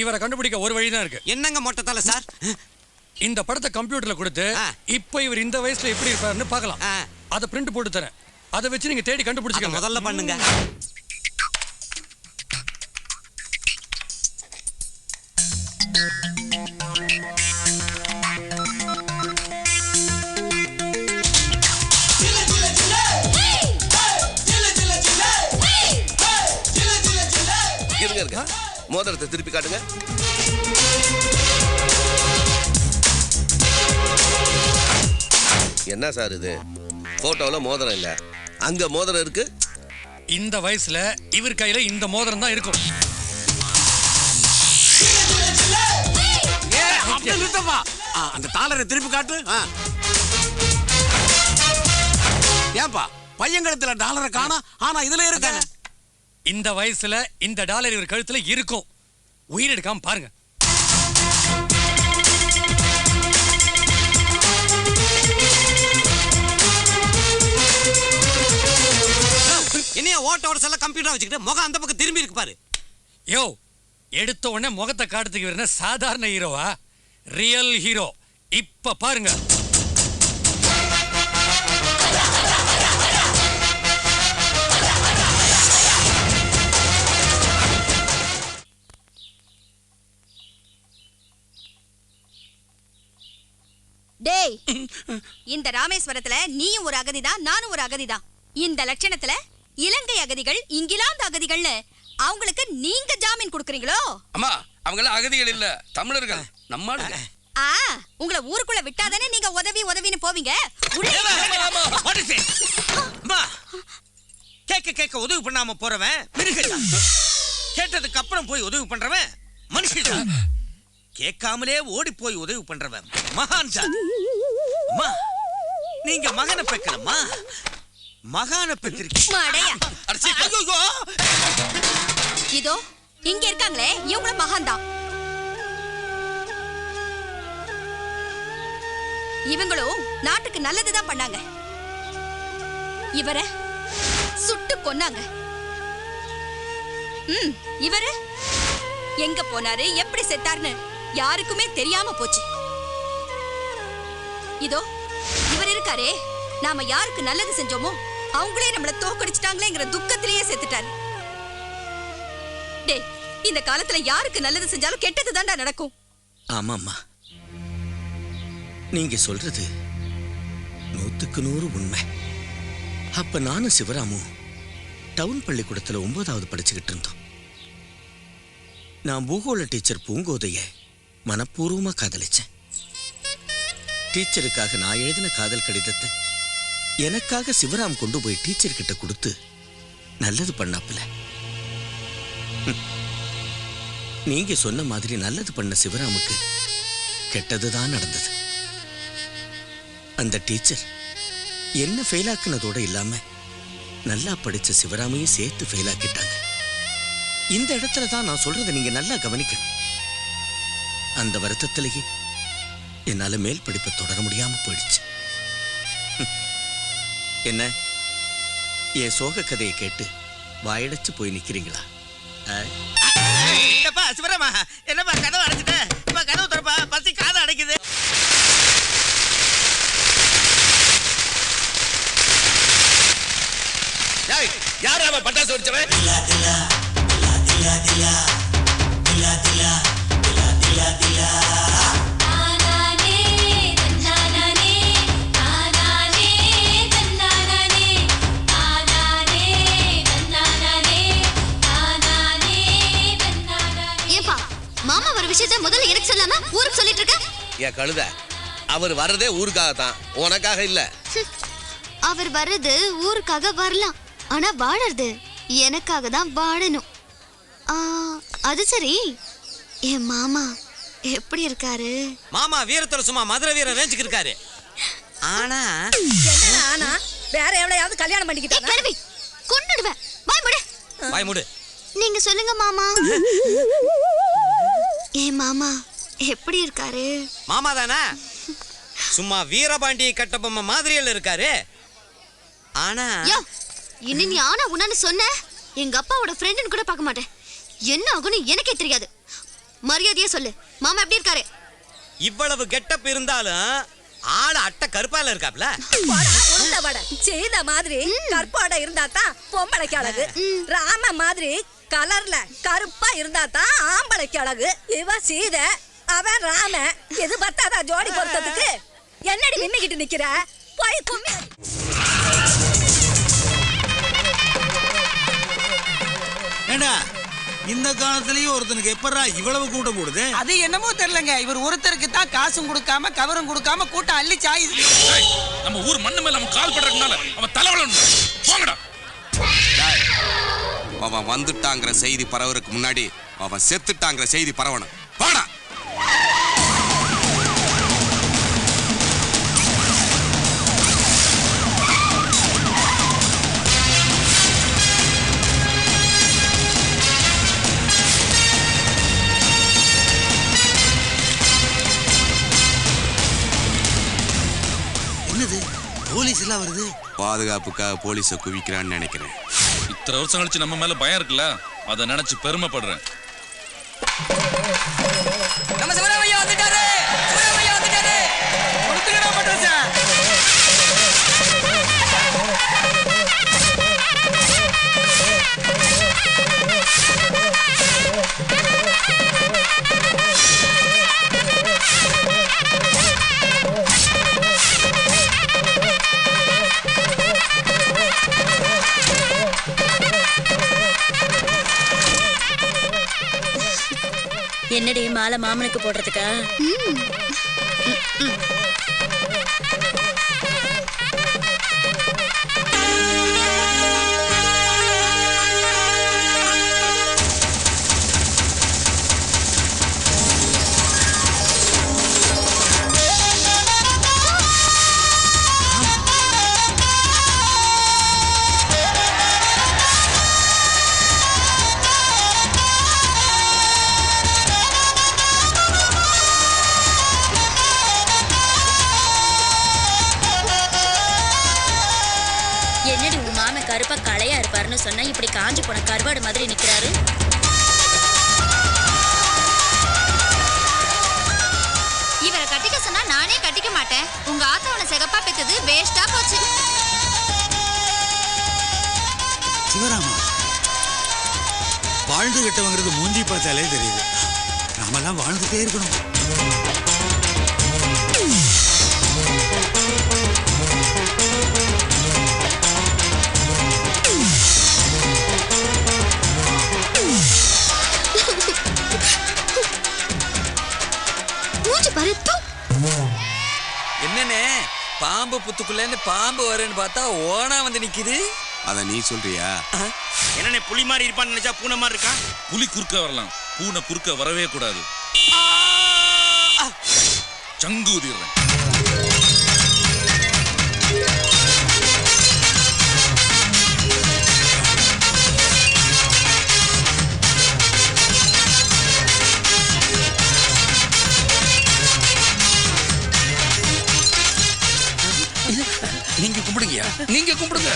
இவரை கண்டுபிடிக்க ஒரு வழி தான் இருக்கு. என்னங்க மொட்டை தலை சார்? இந்த படத்தை கம்ப்யூட்டர்ல கொடுத்து. இப்போ இவர் இந்த வயசுல எப்படி இருப்பாருன்னு பார்க்கலாம். அதை பிரிண்ட் போட்டு தரேன். அதை வச்சு நீங்க தேடி அத கண்டுபிடிச்சுக்கோங்க முதல்ல பண்ணுங்க. மோதிரத்தை திருப்பி காட்டுங்க. என்ன சார் இது? போட்டோல மோதிரம் இல்ல. அங்க மோதிரம் இருக்கு? இந்த வயசுல இவர் கையில இந்த மோதிரம் தான் இருக்கும். நிறுத்தப்பா அந்த டாலரை திருப்பி காட்டு. ஆ. ஏன்பா பையங்கழுத்துல டாலரை காணா ஆனா இதுல இருக்க இந்த வயசுல இந்த டாலர் இவர் கழுத்துல இருக்கும். உயிர் எடுக்காம பாருங்க. ஓட்ட ஓட செல்ல கம்ப்யூட்டர் வச்சுக்கிட்டு முகம் அந்த பக்கம் திரும்பி இருக்கு பாரு. யோ எடுத்த உடனே முகத்தை காட்டுறதுக்கு இவர் சாதாரண ஹீரோவா ரியல் ஹீரோ இப்ப பாருங்க. டேய் இந்த ராமேஸ்வரத்துல நீயும் ஒரு அகதிதான் நானும் ஒரு அகதிதான். இந்த லட்சணத்துல இலங்கை அகதிகள் இங்கிலாந்து அகதிகள்னு அவங்களுக்கு நீங்க ஜாமீன் கொடுக்குறீங்களோ? அம்மா அவங்களாம் அகதிகள் இல்ல தமிழர்கள். நம்ம ஆளுங்க. ஆ உங்களை ஊருக்குள்ள விட்டாதானே நீங்க உதவி உதவின்னு போவீங்க? உள்ளே அம்மா கேட்க கேட்க உதவி பண்ணாம போறவன் கேட்டதுக்கு அப்புறம் போய் உதவி பண்றவன் மனுஷன் கேட்காமலே ஓடி போய் உதவி பண்றவன் மகான் அம்மா நீங்க மகனை பெக்கலம்மா மகானை பெற்றிருக்கீங்க. இதோ இங்க இருக்காங்களே இவங்களும் மகான்தான் இவங்களும் நாட்டுக்கு நல்லதுதான் பண்ணாங்க. இவரை சுட்டு கொன்னாங்க. ம் இவரு எங்க போனாரு எப்படி செத்தாருன்னு யாருக்குமே தெரியாம போச்சு. இதோ இவர் இருக்காரே. நாம யாருக்கு நல்லது செஞ்சோமோ அவங்களே நம்மள தோக்கடிச்சிட்டாங்களேங்கிற துக்கத்திலேயே செத்துட்டாரு. டே இந்த காலத்துல யாருக்கு நல்லது செஞ்சாலும் கெட்டது தான்டா நடக்கும். ஆமாம்மா. நீங்க சொல்றது நூத்துக்கு நூறு உண்மை. அப்ப நானும் சிவராமும் டவுன் பள்ளிக்கூடத்துல ஒன்பதாவது படிச்சுக்கிட்டு இருந்தோம். நான் பூகோள டீச்சர் பூங்கோதைய மனப்பூர்வமா காதலிச்சேன். டீச்சருக்காக நான் எழுதின காதல் கடிதத்தை எனக்காக சிவராம் கொண்டு போய் டீச்சர் கிட்ட கொடுத்து நல்லது பண்ணாப்புல. நீங்க சொன்ன மாதிரி நல்லது பண்ண சிவராமுக்கு கெட்டதுதான் நடந்தது. அந்த டீச்சர் என்ன ஃபெயிலாக்குனதோட இல்லாம நல்லா படிச்ச சிவராமையும் சேர்த்து ஃபெயிலாக்கிட்டாங்க. இந்த இடத்துல தான் நான் சொல்றதை நீங்க நல்லா கவனிக்கணும். அந்த வருத்தத்திலேயே என்னால மேல் படிப்பை தொடர முடியாம போயிடுச்சு. என்ன? என் சோக கதையை கேட்டு வாயடைச்சு போய் நிக்கிறீங்களா? சிவராமா என்னப்பா கதவு அடைச்சிட்ட? இப்ப கதவு திறப்பா? பசி காதை அடைக்குது. யாரு அவன் பட்டாசு வெடிச்சவன்? விஷயத்த முதல்ல எனக்கு சொல்லாம ஊருக்கு சொல்லிட்டு இருக்க? என் கழுத அவர் வர்றதே ஊருக்காக தான் உனக்காக இல்ல. அவர் வர்றது ஊருக்காக வரலாம். ஆனா வாழறது எனக்காக தான் வாழணும். ஆ, அது சரி. என் மாமா எப்படி இருக்காரு? மாமா வீரத்துல சும்மா மதுரை வீர ரேஞ்சுக்கு இருக்காரு. ஆனா ஆனா? வேற எவ்வளவு கல்யாணம் பண்ணிக்கிட்டா கருவி கொன்னுடுவேன் வாய் முடு. வாய் மூடு. நீங்க சொல்லுங்க மாமா. என் மாமா எப்படி இருக்காரு? மாமா தானே? சும்மா வீரபாண்டி கட்டபொம்மை மாதிரியில் இருக்காரு. ஆனா யோ இனி நீ ஆனா உன்னான்னு சொன்ன? எங்க அப்பாவோட ஃப்ரெண்டுன்னு கூட பார்க்க மாட்டேன். என்ன ஆகும்னு எனக்கே தெரியாது. மரியாதையா சொல்லு. மாமா எப்படி இருக்காரு? இவ்வளவு கெட்டப் இருந்தாலும் ஆள அட்டை கருப்பால இருக்காப்ல? உருண்டை வடை. செய்த மாதிரி கற்பாடை இருந்தா தான் பொம்பளைக்கு அழகு. ராம மாதிரி கலர்ல கருப்பா இருந்தா தான் ஆம்பளைக்கு அழகு. இவ சீத அவன் ராம. இது பத்தாதா ஜோடி பொருத்தத்துக்கு? என்னடி நின்னுகிட்டு நிக்கிற? போய் கும்மி. ஏண்டா? இந்த காலத்துலயும் ஒருத்தனுக்கு எப்படா இவ்வளவு கூட்டம் கூடுது? அது என்னமோ தெரியலங்க. இவர் ஒருத்தருக்கு தான் காசும் கொடுக்காம கவரும் கொடுக்காம கூட்டம் அள்ளி சாயுது நம்ம ஊர் மண்ணு மேல நம்ம கால் படுறதுனால அவன் தலைவலன் போங்கடா. அவன் வந்துட்டாங்கிற செய்தி பரவறதுக்கு முன்னாடி அவன் செத்துட்டாங்கிற செய்தி பரவணும். வாடா. எல்லாம் வருது? பாதுகாப்புக்காக போலீஸை குவிக்கிறான்னு நினைக்கிறேன். இத்தனை வருஷம் கழிச்சு நம்ம மேல பயம் இருக்குல்ல? அதை நினைச்சு பெருமைப்படுறேன். நம்ம சிவராமையா வந்துட்டாரு என்னடி மாலை மாமனுக்கு போடுறதுக்கா? கருவாடு மாதிரி நிக்கிறாரு. இவரை கட்டிக்க சொன்னா நானே கட்டிக்க மாட்டேன். உங்க ஆத்தவனை சிகப்பா பெத்தது வேஸ்டா போச்சு. சிவராமா வாழ்ந்து கட்டவங்கிறது மூஞ்சி பார்த்தாலே தெரியுது. நாமெல்லாம் வாழ்ந்துட்டே இருக்கணும். பாம்பு புத்துக்குள்ள இருந்து பாம்பு வருன்னு பார்த்தா ஓனா வந்து நிக்குது. அதை நீ சொல்றியா? என்னண்ணே புலி மாதிரி இருப்பான்னு நினைச்சா பூனை மாதிரி இருக்கான் புலி குறுக்க வரலாம். பூனை குறுக்க வரவே கூடாது. சங்கு ஊதிடுறேன் கும்பிடுங்கயா நீங்க கும்பிடுங்க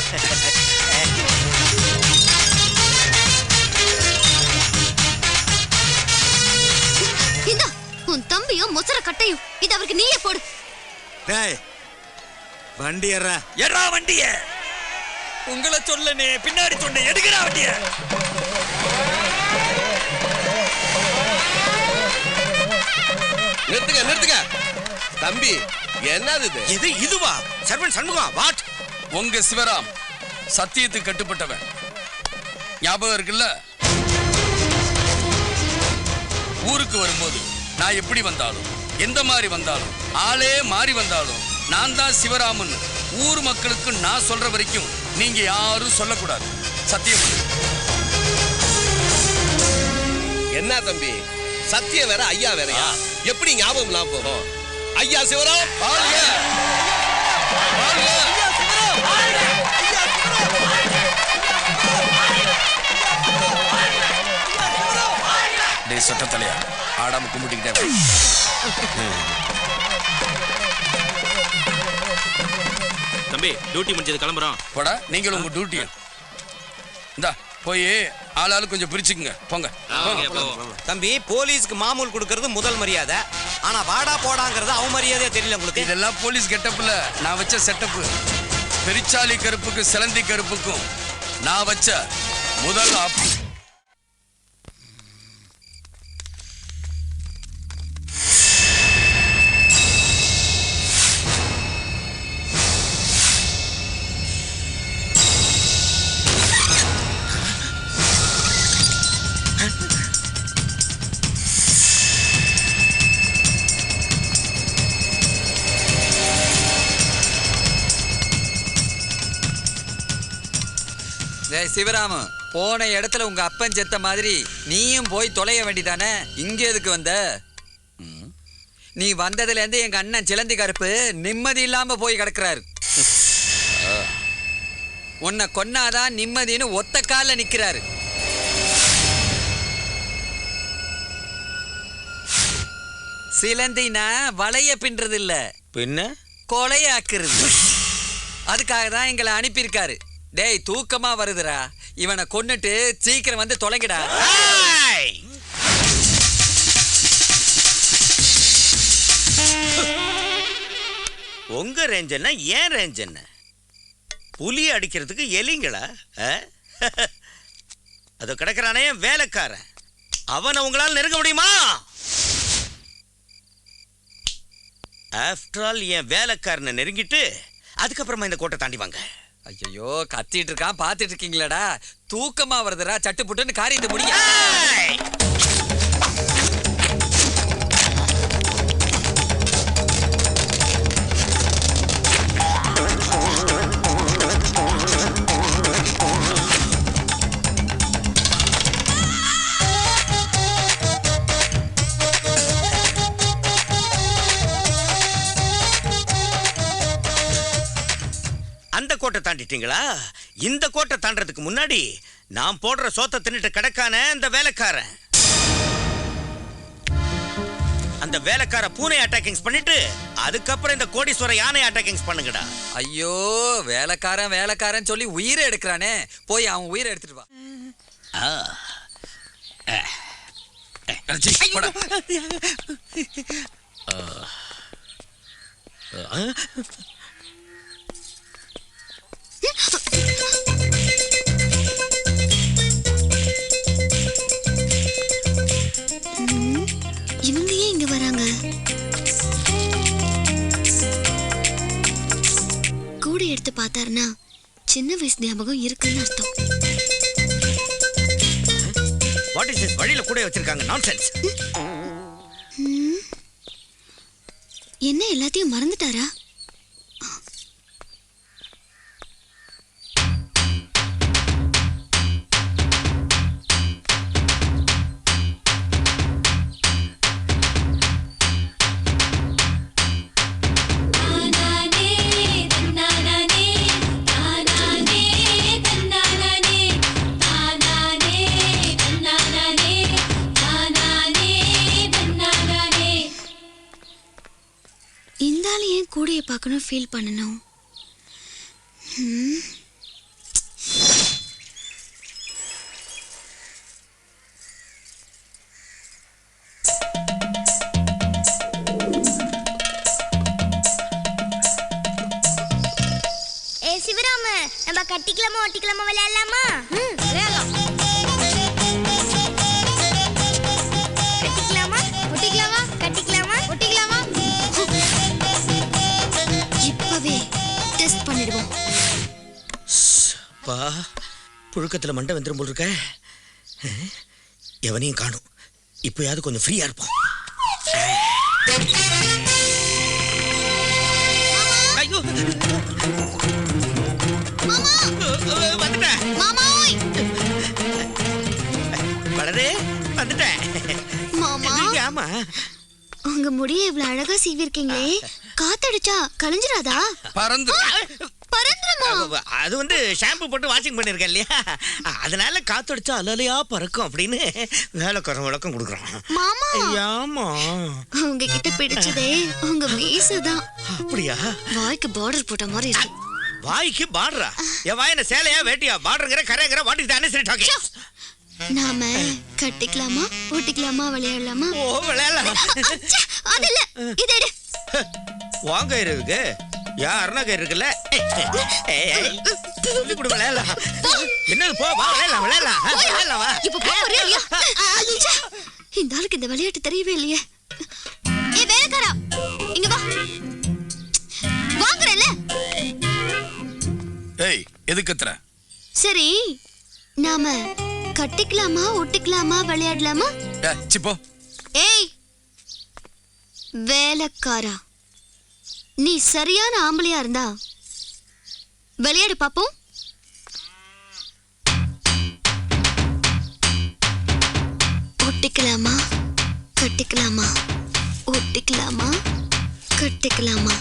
இந்தா உன் தம்பியும் முசர கட்டையும். இது அவருக்கு நீயே போடு. டேய் வண்டி ஏறா. எடா வண்டிய. உங்களை சொல்லனே பின்னாடி சொன்ன எடுக்கடா வண்டிய. நிறுத்துங்க நிறுத்துங்க. தம்பி என்னது இது? இது இதுவா? சர்வன் சண்முகம் வாட்? உங்க சிவராம் சத்தியத்துக்கு கட்டுப்பட்டவன். ஞாபகம் இருக்குல்ல? ஊருக்கு வரும்போது நான் எப்படி வந்தாலும் எந்த மாதிரி வந்தாலும் ஆளே மாறி வந்தாலும் நான் தான் சிவராமன் ஊர் மக்களுக்கு நான் சொல்ற வரைக்கும் நீங்க யாரும் சொல்லக்கூடாது. சத்தியம். என்ன தம்பி? சத்தியம் வேற ஐயா வேறயா? எப்படி ஞாபகம் போகும்? ஐயா சிவராம்! வாழ்க! வாழ்க! டேய் சொட்ட தலையா ஆடாம கும்பிட்டுக்கிட்டே. தம்பி டியூட்டி முடிஞ்சது கிளம்புறோம். போடா நீங்களும் உங்க டியூட்டியும் இந்தா போய் ஆளாளு கொஞ்சம் பிரிச்சுக்குங்க. போங்க. போங்க. தம்பி போலீஸ்க்கு மாமூல் கொடுக்கறது முதல் மரியாதை. ஆனா வாடா போடாங்கிறது அவமரியாதையா தெரியல உங்களுக்கு. இதெல்லாம் போலீஸ் கெட்டப்ல நான் வச்ச செட்டப்பு பெரிச்சாலி கருப்புக்கு சிலந்தி கருப்புக்கும் நான் வச்ச முதல் ஆப்பு சிவராமு போன இடத்துல உங்க அப்பன் செத்த மாதிரி நீயும் போய் தொலைய வேண்டிதானே? இங்க எதுக்கு வந்த. நீ வந்ததுல இருந்து எங்க அண்ணன் சிலந்தி கருப்பு நிம்மதி இல்லாம போய் கிடக்குறாரு. உன்னை கொன்னாதான் நிம்மதின்னு ஒத்த கால்ல நிக்கிறாரு. சிலந்தினா வளைய பின்றது இல்ல பின்ன? கொலையாக்குறது. அதுக்காக தான் எங்களை அனுப்பியிருக்காரு. டேய் தூக்கமா வருதுடா. இவனை கொன்னுட்டு சீக்கிரம் வந்து தொலைங்கடா. உங்க ரேஞ்ச் என்ன ஏன் ரேஞ்ச் என்ன? புலி அடிக்கிறதுக்கு எலிங்களா? ஆ? அது கிடக்குறானே வேலைக்காரன். அவனை உங்களால் நெருங்க முடியுமா? ஆஃப்டர் ஆல் என் வேலைக்காரனை நெருங்கிட்டு அதுக்கப்புறமா இந்த கோட்டை தாண்டி வாங்க ஐயோ கத்திட்டு இருக்கான் பாத்துட்டு இருக்கீங்களடா. தூக்கமா வருதுடா சட்டு புட்டுன்னு காரியத்தை முடியும் கோட்டை தாண்டிட்டீங்களா? இந்த கோட்டை தாண்டறதுக்கு முன்னாடி நான் போடுற சோத்தை தின்னுட்டு கிடக்கான அந்த வேலைக்காரன். அந்த வேலைக்கார பூனை அட்டாக்கிங்ஸ் பண்ணிட்டு அதுக்கப்புறம் இந்த கோடீஸ்வர யானை அட்டாக்கிங்ஸ் பண்ணுங்கடா. ஐயோ வேலைக்காரன் வேலைக்காரன் சொல்லி உயிரை எடுக்கிறானே. போய் அவன் உயிரை எடுத்துட்டு வா. போடா. இவங்க ஏன் இங்க வராங்க? கூட எடுத்து பார்த்தாருன்னா சின்ன வயசு ஞாபகம் இருக்குன்னு அர்த்தம். வாட் இஸ் திஸ் வழியில கூட வச்சிருக்காங்க. நான்சென்ஸ். என்ன எல்லாத்தையும் மறந்துட்டாரா? கூடைய பார்க்கணும் ஃபீல் பண்ணணும். சிவராம நம்ம கட்டிக்கலாமா ஒட்டிக்கலாமா விளையாடலாமா? பா புழுக்கத்துல மண்டை வந்துரும் போல் இருக்க எவனையும் காணும். இப்போயாவது கொஞ்சம் ஃப்ரீயா இருப்போம். ஐயோ! வந்துட்டேன் மாமாய் வளரே வந்துட்டேன் மாமா. நீங்க ஆமா. உங்க முடிய இவ்வளவு அழகா சீவிருக்கீங்களே. காத்தடிச்சா கலைஞ்சிராதா? பறந்து. பறந்துருமா அது வந்து ஷாம்பு போட்டு வாஷிங் பண்ணிருக்கேன் இல்லையா? அதனால காத்தடிச்சா அலலையா பறக்கும் அப்படின்னு வேலைக்காரன் விளக்கம் கொடுக்குறோம். மாமா! ஆமா. உங்ககிட்ட பிடிச்சதே உங்க மீசை தான். அப்படியா? வாய்க்கு பார்டர் போட்ட மாதிரி இருக்கு. வாய்க்கு பாடுறா என் வாயின சேலையா வேட்டியா? பாடுறங்கிற கரைங்கிற வாட்டி தானே சரி டாக்கிங் நாம கட்டிக்கலாமா ஒட்டிக்கலாமா விளையாடலாமா? ஓ விளையாடலாம். அது இல்ல. இது வாங்க இருக்கு யார் அருணாக்கர் இருக்குல்ல? ஏய், ஏய், இப்படி விளையாடலாம் என்னது போ வா விளையாடலாம் விளையாடலாம் ஆ, விளையாடலாம் வா. இப்ப போ போறியா இல்லையா? அச்சா, இந்த ஆளுக்கு இந்த விளையாட்டு தெரியவே இல்லையே. ஏ வேலைக்காரா இங்க வா. வாங்குறேன்ல. ஏய் எதுக்கு கத்துற? சரி நாம கட்டிக்கலாமா ஒட்டிக்கலாமா விளையாடலாமா? ஏய் வேலைக்காரா. நீ சரியான ஆம்பளையா இருந்தா விளையாடு பாப்போம். ஒட்டிக்கலாமா? கட்டிக்கலாமா? ஒட்டிக்கலாமா? கட்டிக்கலாமா?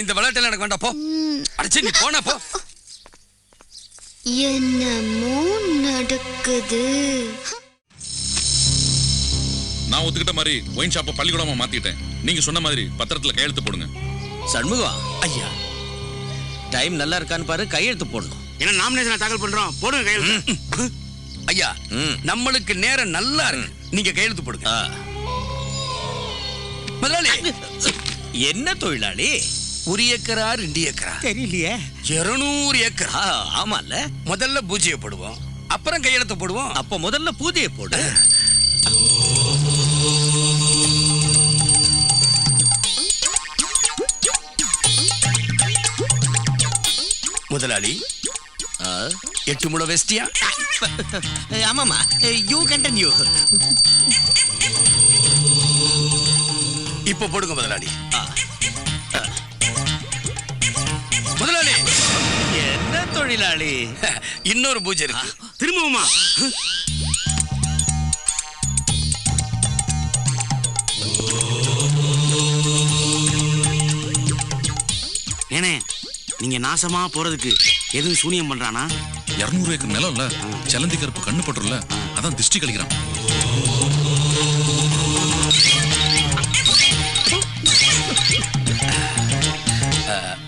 இந்த விளையாட்டுல எனக்கு வேண்டாம் போ. அடிச்சு நீ போனா போ. என்னமோ நடக்குது. நான் ஒத்துக்கிட்ட மாதிரி ஒயின் ஷாப்பை பள்ளிக்கூடமா மாத்திட்டேன். நீங்க சொன்ன மாதிரி பத்திரத்துல கையெழுத்து போடுங்க. சண்முகம் ஐயா டைம் நல்லா இருக்கான்னு பாரு கையெழுத்து போடணும். என்ன நாமினேஷன் தாக்கல் பண்றோம்? போடுங்க கையெழுத்து. ஐயா நம்மளுக்கு நேரம் நல்லா இருக்கு. நீங்க கையெழுத்து போடுங்க. முதலாளி என்ன தொழிலாளி? ஒரு ஏக்கரா ரெண்டு ஏக்கரா? தெரியலையே. இருநூறு ஏக்கரா? ஆமால முதல்ல பூஜையை போடுவோம். அப்புறம் கையெழுத்து போடுவோம். அப்ப முதல்ல பூஜையை போடு. முதலாளி எட்டு முளை வெஸ்டியா? ஆமாமா யூ கண்டினியூ இப்ப போடுங்க முதலாளி. முதலாளி. என்ன தொழிலாளி? இன்னொரு பூஜை இருக்கு. திரும்பவுமா. ஏனே நீங்க நாசமா போறதுக்கு எதுவும் சூனியம் பண்றானா? இருநூறு ஏக்கர் நிலம் இல்ல செலந்தி கருப்பு கண்ணு பட்டுருல அதான் திருஷ்டி கழிக்கிறான்.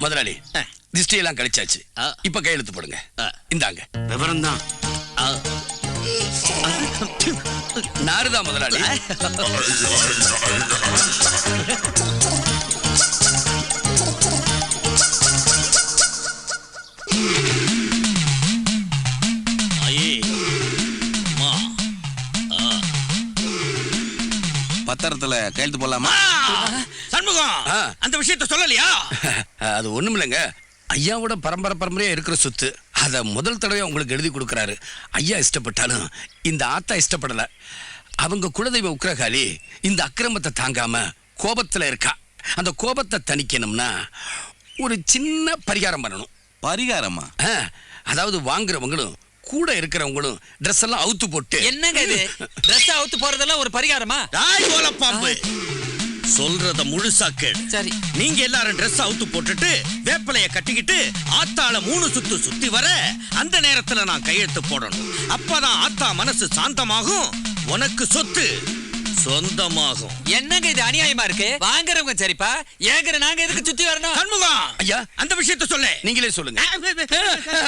முதலாளி திஷ்டி எல்லாம் கழிச்சாச்சு. இப்ப கையெழுத்து போடுங்க. இந்தாங்க. விவரம் தான் நாருதா முதலாளி. பத்திரத்துல கையெழுத்து போடலாமா? சண்முகம் அந்த விஷயத்த சொல்லலையா? அது ஒண்ணும் இல்லைங்க ஐயாவோட பரம்பரை பரம்பரையா இருக்கிற சொத்து அத முதல் தடவை உங்களுக்கு எழுதி கொடுக்கறாரு. ஐயா இஷ்டப்பட்டாலும் இந்த ஆத்தா இஷ்டப்படல. அவங்க குலதெய்வ உக்கிரகாளி இந்த அக்கிரமத்தை தாங்காம கோபத்துல இருக்கா. அந்த கோபத்தை தணிக்கணும்னா ஒரு சின்ன பரிகாரம் பண்ணணும். பரிகாரமா? அதாவது வாங்குறவங்களும் கூட இருக்கிறவங்களும் ட்ரெஸ் எல்லாம் அவுத்து போட்டு. என்னங்க இது? ட்ரெஸ் அவுத்து போறதெல்லாம் ஒரு பரிகாரமா? தாய் போல பாம்பு சொல்றத முழுசா கேளு. சரி. நீங்க எல்லாரும் Dress அவுத்து போட்டுட்டு வேப்பிலைய கட்டிக்கிட்டு ஆத்தாள மூணு சுத்து சுத்தி வர அந்த நேரத்துல நான் கையெழுத்து போடணும். அப்பதான் ஆத்தா மனசு சாந்தமாகும் உனக்கு சொத்து சொந்தமாகும். என்னங்க இது அநியாயமா இருக்கு? வாங்குறவங்க சரிப்பா ஏங்குற நாங்க எதுக்கு சுத்தி வரணும்? சண்முகம்! ஐயா. அந்த விஷயத்த சொல்லு. நீங்களே சொல்லுங்க.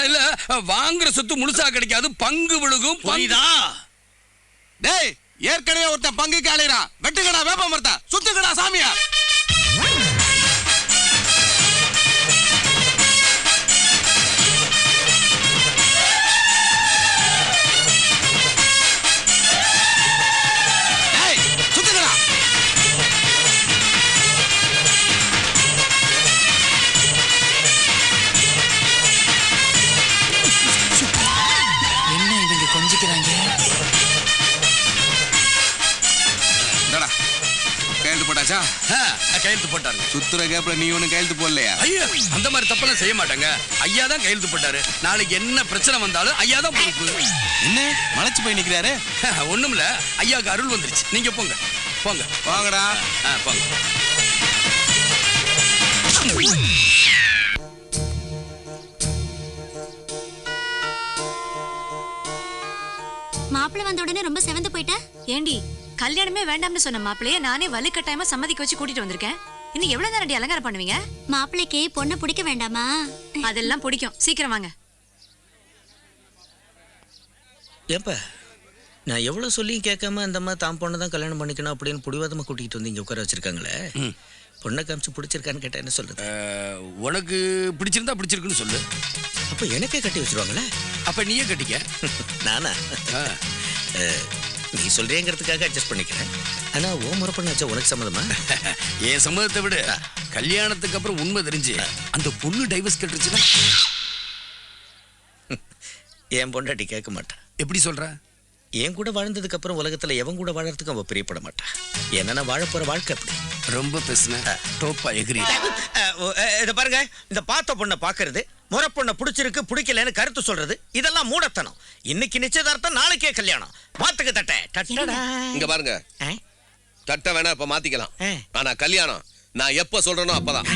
இல்ல வாங்குற சொத்து முழுசா கிடைக்காது பங்கு விழுகும் புரியுதா? டேய் ஏற்கனவே ஒருத்தன் பங்குக்கு அலையிறான் வெட்டுக்கடா வேப்ப மரத்தா சுத்துக்கடா சாமியா. போட்டாச்சா? கையெழுத்து போட்டாரு. சுத்துற கேப்ல நீ ஒன்னும் கையெழுத்து போடலையா? ஐயா அந்த மாதிரி தப்பெல்லாம் செய்ய மாட்டாங்க. ஐயா தான் கையெழுத்து போட்டாரு. நாளைக்கு என்ன பிரச்சனை வந்தாலும் ஐயா தான் பொறுப்பு. என்ன? மலைச்சு போய் நிக்கிறாரு? ஒண்ணுமில்ல. ஐயாவுக்கு அருள் வந்துருச்சு. நீங்க போங்க. போங்க. வாங்கடா. போங்க. மாப்பிள்ளை வந்த உடனே ரொம்ப செவந்து போயிட்ட? ஏண்டி கல்யாணமே வேண்டாம்னு சொன்ன மாப்பிளைய நானே வலுக்கட்டாயமா சம்மதிக்க வச்சு கூட்டிட்டு வந்திருக்கேன். இன்னும் எவ்வளவு நேரம் அலங்காரம் பண்ணுவீங்க? மாப்பிள்ளைக்கு பொண்ணை பிடிக்க வேண்டாமா? அதெல்லாம் பிடிக்கும். சீக்கிரம் வாங்க. ஏப்ப நான் எவ்வளோ சொல்லியும் கேட்காம இந்த மாதிரி தான் பொண்ணை தான் கல்யாணம் பண்ணிக்கணும் அப்படின்னு புடிவாதமாக கூட்டிகிட்டு வந்து இங்கே உட்கார வச்சிருக்காங்களே? பொண்ணை காமிச்சு பிடிச்சிருக்கான்னு கேட்டா என்ன சொல்றது? உனக்கு பிடிச்சிருந்தா பிடிச்சிருக்குன்னு சொல்லு. அப்போ எனக்கே கட்டி வச்சிருவாங்களே? அப்ப நீயே கட்டிக்க. நானா? நீ சொல்றேங்கிறதுக்காக அட்ஜஸ்ட் பண்ணிக்கிறேன். ஆனா ஓ முறை பண்ணாச்சா உனக்கு சம்மதமா? என் சம்மதத்தை விட. கல்யாணத்துக்கு அப்புறம் உண்மை தெரிஞ்சு அந்த பொண்ணு டைவர்ஸ் கட்டுருச்சுன்னா? என் பொண்டாட்டி கேட்க மாட்டான் எப்படி சொல்ற? என் கூட வாழ்ந்ததுக்கு அப்புறம் உலகத்துல எவன் கூட வாழறதுக்கு அவ பிரியப்பட மாட்டான் ஏன்னா நான் வாழ போற வாழ்க்கை அப்படி. ரொம்ப பேசுன. டோப்பா எகிரி இத பாருங்க. இந்த பார்த்த பொண்ணை பாக்குறது முறை பொண்ணை பிடிச்சிருக்கு பிடிக்கலன்னு கருத்து சொல்றது இதெல்லாம் மூடத்தனம். இன்னைக்கு நிச்சயதார்த்தம் நாளைக்கே கல்யாணம். மாத்துக்கு தட்டை. இங்க பாருங்க. தட்டை வேணா இப்ப மாத்திக்கலாம். ஆனா கல்யாணம் நான் எப்ப சொல்றேனோ அப்பதான்.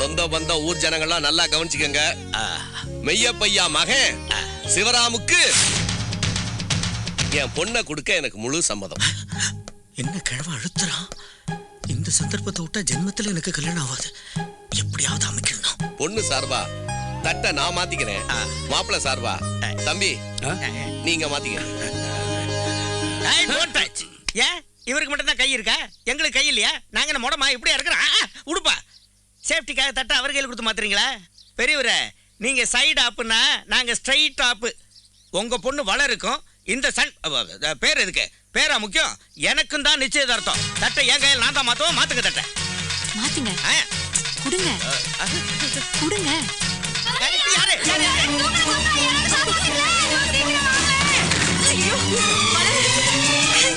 சொந்த பந்தம் ஊர் ஜனங்கள்லாம் நல்லா கவனிச்சுக்கங்க. மெய்யப்பையா மகன் சிவராமுக்கு என் பொண்ணை கொடுக்க எனக்கு முழு சம்மதம். என்ன கிழவ அழுத்துறான்? இந்த சந்தர்ப்பத்தை விட்டா ஜென்மத்துல எனக்கு கல்யாணம் ஆகாது. எப்படியாவது அமைக்கணும். பொண்ணு சார்பா? தட்டை நான் மாத்திக்கிறேன். மாப்பிள்ளை சார்பா? தம்பி நீங்க மாத்திக்க ஏய், don't touch. ஏன் இவருக்கு மட்டும் தான் கை இருக்கா? எங்களுக்கு கை இல்லையா? நாங்க என்ன முடமா? இப்படியா இருக்கிறோம்? உடுப்பா. சேஃப்டிக்காக தட்ட அவர் கையில் கொடுத்து மாத்துறீங்களா? பெரியவரே நீங்க சைடு ஆப்புனா நாங்க ஸ்ட்ரைட் ஆப்பு. உங்க பொண்ணு வளருக்கும் இந்த சன் பேர் எதுக்கு? பேரா முக்கியம்? எனக்கும் தான் நிச்சயதார்த்தம். தட்டை என் கையில் நான் தான் மாத்துவோம் மாத்துங்க தட்டை. மாத்துங்க. ஆ. கொடுங்க. கொடுங்க.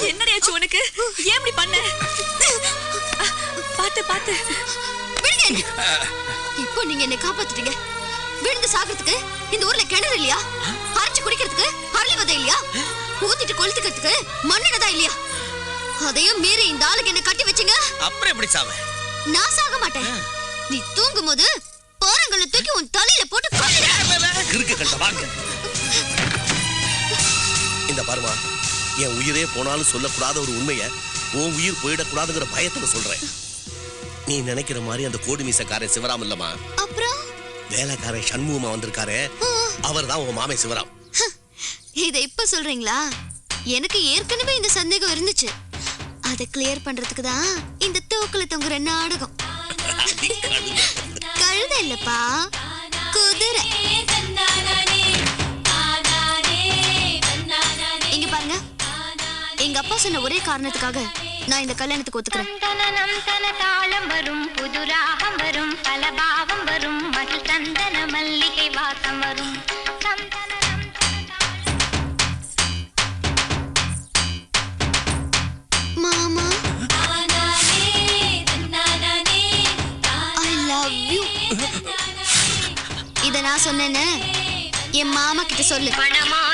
என்னடியாச்சு உனக்கு? ஏன் இப்படி பண்ண? பாத்து பாத்து. இப்போ நீங்க என்னை காப்பாத்திட்டீங்க விழுந்து சாகிறதுக்கு இந்த ஊர்ல கிணறு இல்லையா? அரைச்சு குடிக்கிறதுக்கு அரளி விதை இல்லையா? ஊத்திட்டு கொளுத்துக்கிறதுக்கு மண்ணெண்ணதான் இல்லையா? அதையும் மீறி இந்த ஆளுக்கு என்ன கட்டி வச்சீங்க? அப்புறம் எப்படி சாவ? நான் சாக மாட்டேன். நீ தூங்கும் போது போறங்களை தூக்கி உன் தலையில போட்டு. இருக்கு கண்ட வாங்க. இந்த பாருமா என் உயிரே போனாலும் சொல்லக்கூடாத ஒரு உண்மைய உன் உயிர் போயிடக்கூடாதுங்கிற பயத்துல சொல்றேன். நீ நினைக்கிற மாதிரி அந்த கோடி மீசக்காரன் சிவராம் அப்புறம்? வேலைக்காரன் சண்முகமா வந்திருக்காரு. அவர் தான் உன் மாமே சிவராம். இதை இப்ப சொல்றீங்களா? எனக்கு ஏற்கனவே இந்த சந்தேகம் இருந்துச்சு. அதை கிளியர் பண்றதுக்கு தான் இந்த தூக்குல தொங்குற நாடகம். கழுத இல்லப்பா குதிரை. இங்க பாருங்க. எங்க அப்பா சொன்ன ஒரே காரணத்துக்காக நான் இந்த கல்யாணத்துக்கு ஒத்துக்கிறேன். வரும் புது ராகம் வரும் பல பாவம் என் மாமா கிட்ட சொல்லு. மணமாலை